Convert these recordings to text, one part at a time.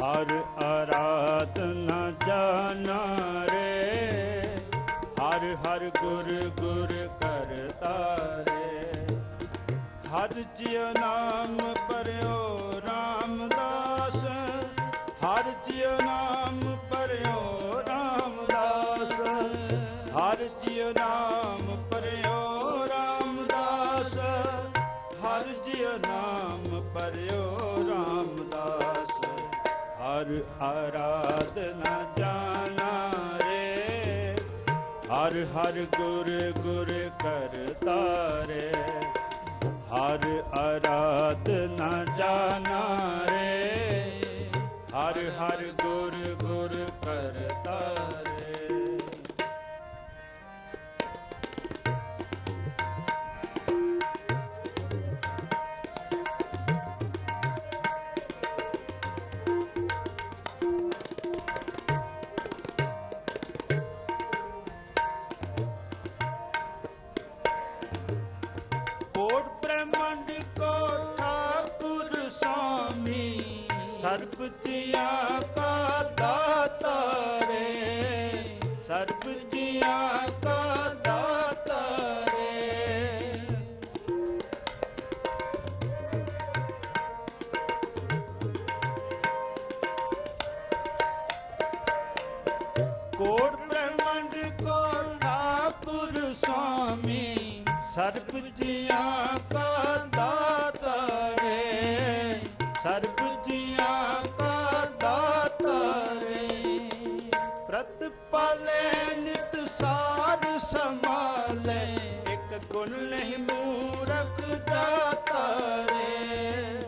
ਹਰ ਆਰਾਧਨਾ ਜਾਣਾ ਰੇ ਹਰ ਹਰ ਗੁਰ ਗੁਰ ਕਰਤਾ ਹਰ ਜਿਉ ਨਾਮ ਪਰਿਓ ਰਾਮਦਾਸ ਹਰ ਜਿਉ ਨਾਮ ਪਰਿਓ ਆਰਾਧਨਾ ਜਾਣਾ ਰੇ। ਹਰ ਹਰ ਗੁਰ ਗੁਰ ਕਰਤਾ ਰੇ। ਹਰ ਆਰਾਧਨਾ ਜਾਣਾ ਰੇ। ਹਰ ਹਰ ਗੁਰ ਗੁਰ ਕਰਤਾ ਸਰਬ ਜੀਆਂ ਕਾ ਦਾਤਾ ਰੇ। ਸਰਬ ਜੀਆਂ ਕਾ ਦਾਤਾ ਰੇ। ਕੋਟ ਬ੍ਰਹਮੰਡ ਕੋ ਠਾਕੁਰ ਸੁਆਮੀ, ਸਰਬ ਜੀਆਂ ਕਾ ਇੱਕ ਗੁਣ ਨਹੀਂ ਮੂਰਖ ਦਾਤਾ ਰੇ।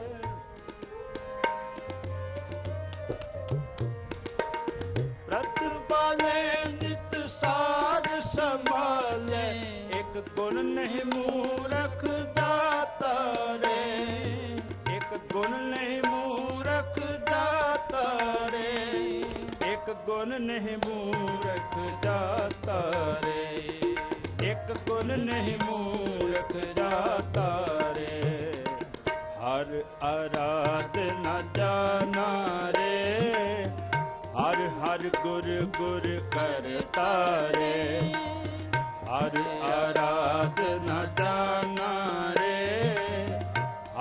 ਪ੍ਰਤਪਾਲੇ ਨਿਤ ਸਾਧ ਸੰਭਾਲੇ, ਇੱਕ ਗੁਣ ਨਹੀਂ ਮੂਰਖ ਦਾਤਾ ਰੇ। ਇੱਕ ਗੁਣ ਨਹੀਂ ਮੂਰਖ ਦਾਤਾ ਰੇ। ਇੱਕ ਗੁਣ ਨਹੀਂ ਮੂਰਖ ਦਾਤਾ ਰੇ। ਇੱਕ ਗੁਣ ਨਹੀਂ ਮੂਰਖ ਦਾਤਾ ਰੇ। ਹਰ ਆਰਾਧ ਨਾ ਜਾਣਾ ਰੇ। ਹਰ ਹਰ ਗੁਰ ਗੁਰ ਕਰਤਾ ਰੇ। ਹਰ ਆਰਾਧ ਨਾ ਜਾਣਾ ਰੇ।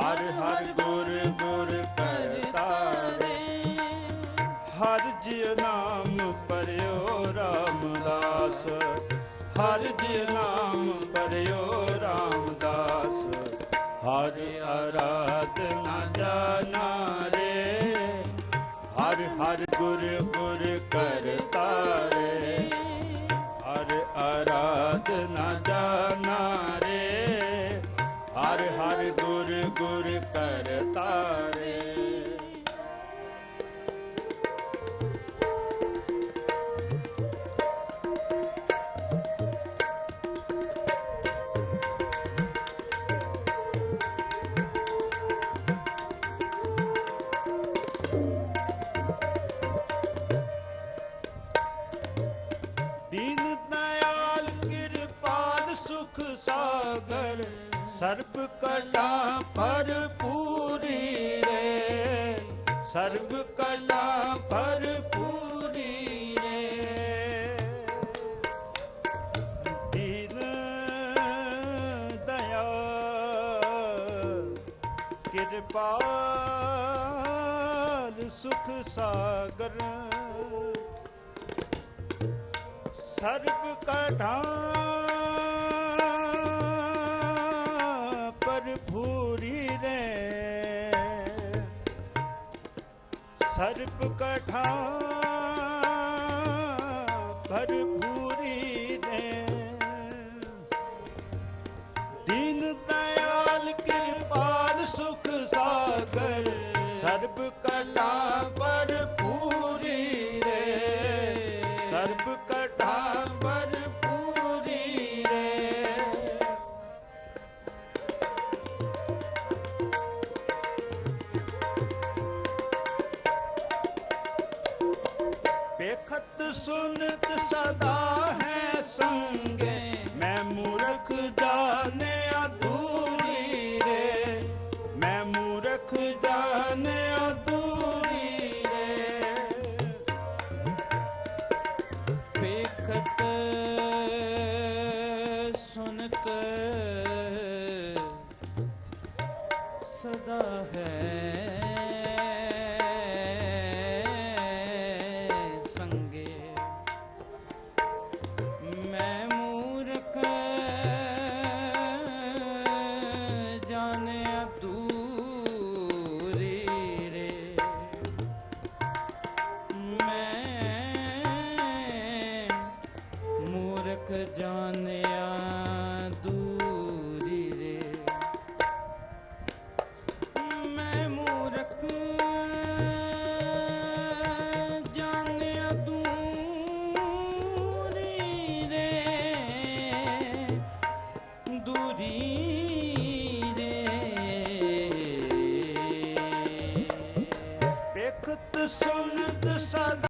ਹਰ ਹਰ ਗੁਰ ਗੁਰ ਕਰਤਾ ਰੇ। ਹਰ ਜੀ ਨਾਮ ਪਰਿਓ ਰਾਮਦਾਸ। ਹਰ ਜੀ ਨਾਮ ਪਰਿਓ ਰਾਮਦਾਸ। ਹਰ ਆਰਾਧਨਾ ਜਾਣਾ ਰੇ। ਹਰ ਹਰ ਗੁਰ ਗੁਰ ਕਰਤਾ ਰੇ। ਹਰ ਆਰਾਧਨਾ ਜਾਣਾ ਰੇ। ਹਰ ਹਰ ਗੁਰ ਗੁਰ ਕਰਤਾ ਦੀਨ ਦਇਆਲ ਕਿਰਪਾਲ ਸੁਖ ਸਾਗਰ, ਸਰਬ ਕਲਾ ਭਰਪੂਰੀ ਰੇ। ਸਰਬ ਕਲਾ ਭਰਪੂਰੀ ਰੇ। ਦੀਨ ਦਇਆਲ ਕਿਰਪਾਲ ਸੁਖ ਸਾਗਰ। ਸਰਬ ਕਢਾ ਭਰਪੂਰੀ ਰੇ ਸਰਬ ਕਢਾ ਭਰਪੂਰੀ ਰੇ ਦੀਨ ਦਇਆਲ ਕਿਰਪਾਲ ਸੁਖ ਸਾਗਰ। ਸਰਬ ਕਲਾ ਭਰਪੂਰੀ ਰੇ ਸਰਬ ਕਟਾ ਭਰਪੂਰੀ ਸੁਨਤ ਸਦਾ ਹੈ ਸੰਗੇ। ਸਦਾ ਹੈ।